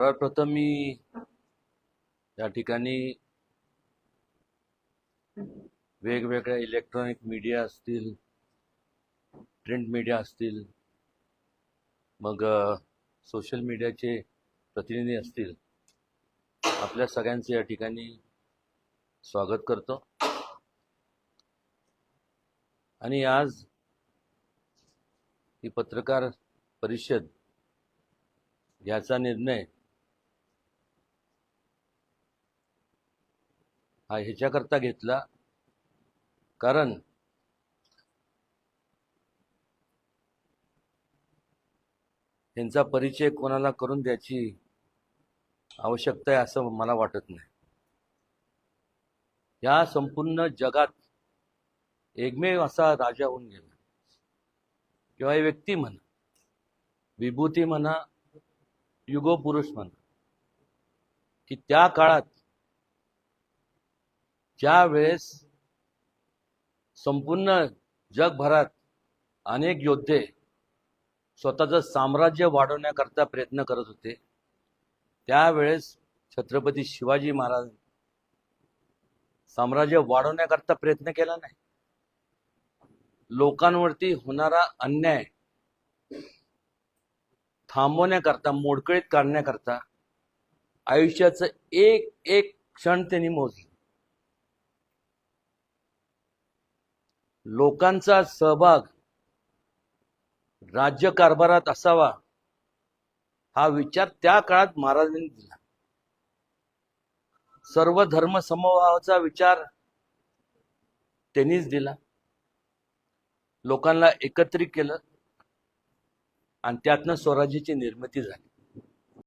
सर्वप्रथम मी या ठिकाणी वेगवेगळ्या इलेक्ट्रॉनिक मीडिया असतील प्रिंट मीडिया असतील मग सोशल मीडियाचे प्रतिनिधी असतील आपल्या सगळ्यांचे या ठिकाणी स्वागत करतो. आणि आज ही पत्रकार परिषद याचा निर्णय हा ह्याच्याकरता घेतला. कारण त्यांचा परिचय कोणाला करून द्यायची आवश्यकता आहे असं मला वाटत नाही. या संपूर्ण जगात एकमेव असा राजा होऊन गेला. किंवा व्यक्ती म्हणा विभूती म्हणा युगो पुरुष म्हणा की त्या काळात ज्या वेळेस संपूर्ण जगभरात अनेक योद्धे स्वतःचं साम्राज्य वाढवण्याकरता प्रयत्न करत होते त्यावेळेस छत्रपती शिवाजी महाराज साम्राज्य वाढवण्याकरता प्रयत्न केला नाही. लोकांवरती होणारा अन्याय थांबवण्याकरता मोडकळीत काढण्याकरता आयुष्याचं एक एक क्षण त्यांनी मोजलं. लोकांचा सहभाग राज्यकारभारात असावा हा विचार त्या काळात महाराजांनी दिला. सर्व धर्म समभावाचा विचार त्यांनीच दिला. लोकांना एकत्रित केलं आणि त्यातनं स्वराज्याची निर्मिती झाली.